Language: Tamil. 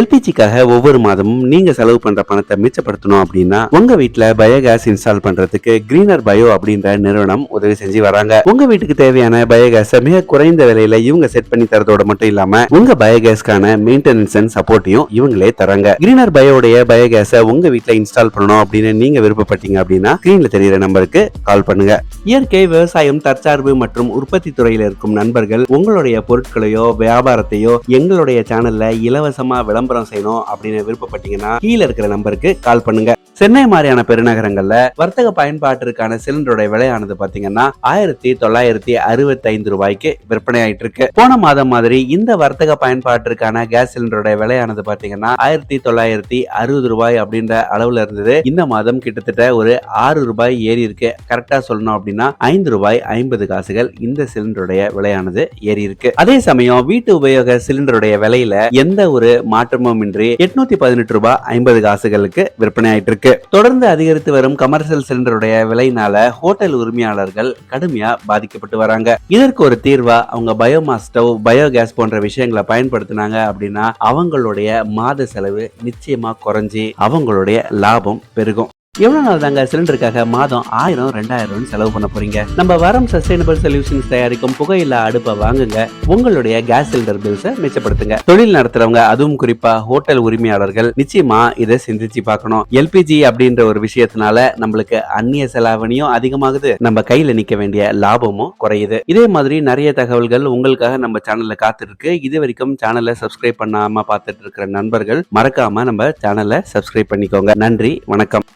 எல்பிஜிக்காக ஒவ்வொரு மாதமும் நீங்க செலவு பண்ற பணத்தை மிச்சப்படுத்தணும் அப்படின்னா உங்க வீட்டுல பயோகேஸ் இன்ஸ்டால் பண்றதுக்கு கிரீனர் பயோ அப்படின்ற நிறுவனம் உதவி செஞ்சு வராங்க. உங்க வீட்டுக்கு தேவையான பயோகேஸை மிக குறைந்த விலையில இவங்க செட் பண்ணி தரதோட மட்டும் இல்லாம உங்க பயோகேஸ்க்கான மெயின்டெனன்ஸ் அண்ட் சப்போர்ட்டையும் இவங்களே தராங்க. கிரீனர் பயோடைய பயோகேஸை உங்க வீட்டுல இன்ஸ்டால் பண்ணணும் அப்படின்னு நீங்க விருப்பப்பட்டீங்க அப்படின்னா ஸ்கிரீன்ல தெரியுற நம்பருக்கு கால் பண்ணுங்க. இயற்கை விவசாயம் தற்சார்பு மற்றும் உற்பத்தி துறையில் இருக்கும் நண்பர்கள் உங்களுடைய பொருட்களையோ வியாபாரத்தையோ எங்களுடைய சேனல்ல இலவசமா விளம்பரம் விளம்பரம் செய்யணும் அப்படின்னு விருப்பப்பட்டீங்கன்னா கீழே இருக்கிற நம்பருக்கு கால் பண்ணுங்க. சென்னை மாதிரியான பெருநகரங்கள்ல வர்த்தக பயன்பாட்டிற்கான சிலிண்டருடைய விலையானது பாத்தீங்கன்னா ஆயிரத்தி தொள்ளாயிரத்தி அறுபத்தி ஐந்து ரூபாய்க்கு விற்பனை ஆயிட்டு இருக்கு போன மாதம் மாதிரி இந்த வர்த்தக பயன்பாட்டிற்கான கேஸ் சிலிண்டருடைய விலையானது பாத்தீங்கன்னா ஆயிரத்தி தொள்ளாயிரத்தி அறுபது ரூபாய் அப்படின்ற அளவுல இருந்தது. இந்த மாதம் கிட்டத்தட்ட ஒரு ஆறு ரூபாய் ஏறி இருக்கு. கரெக்டா சொல்லணும் அப்படின்னா ஐந்து ரூபாய் ஐம்பது காசுகள் இந்த சிலிண்டருடைய விலையானது ஏறி இருக்கு. அதே சமயம் வீட்டு உபயோக சிலிண்டருடைய விலையில எந்த ஒரு மாற்ற மாற்றமுமின்றி எட்நூத்தி பதினெட்டு ரூபாய் ஐம்பது காசுகளுக்கு விற்பனை ஆயிட்டு இருக்கு தொடர்ந்து அதிகரித்து வரும் கமர்ஷியல் சிலிண்டருடைய விலையினால ஹோட்டல் உரிமையாளர்கள் கடுமையா பாதிக்கப்பட்டு வராங்க. இதற்கு ஒரு தீர்வா அவங்க பயோமாஸ் ஸ்டவ் பயோகேஸ் போன்ற விஷயங்களை பயன்படுத்தினாங்க அப்படின்னா அவங்களுடைய மாத செலவு நிச்சயமா குறைஞ்சி அவங்களுடைய லாபம் பெருகும். எவ்வளவு நாள் தாங்க சிலிண்டருக்காக மாதம் ஆயிரம் ரெண்டாயிரம் செலவு பண்ண போறீங்க? நம்ம வரம் சஸ்டைனபிள் சொல்யூஷன்ஸ் தயாரிக்கும் புகையில்லா அடுப்பை வாங்குங்க. உங்களுடைய கேஸ் சிலிண்டர் பில்ஸை மிச்சப்படுத்துங்க. தொழில் நடத்துறவங்க அதுவும் குறிப்பா ஹோட்டல் உரிமையாளர்கள் நிச்சயமா இதை சிந்திச்சு பார்க்கணும். எல்பிஜி அப்படின்ற ஒரு விஷயத்தினால நம்மளுக்கு அந்நிய செலாவணியும் அதிகமாகுது. நம்ம கையில நிக்க வேண்டிய லாபமும் குறையுது. இதே மாதிரி நிறைய தகவல்கள் உங்களுக்காக நம்ம சேனல்ல காத்துட்டு இருக்கு. இது வரைக்கும் சேனலை சப்ஸ்கிரைப் பண்ணாம பார்த்துட்டு இருக்கிற நண்பர்கள் மறக்காம நம்ம சேனலை சப்ஸ்கிரைப் பண்ணிக்கோங்க. நன்றி வணக்கம்.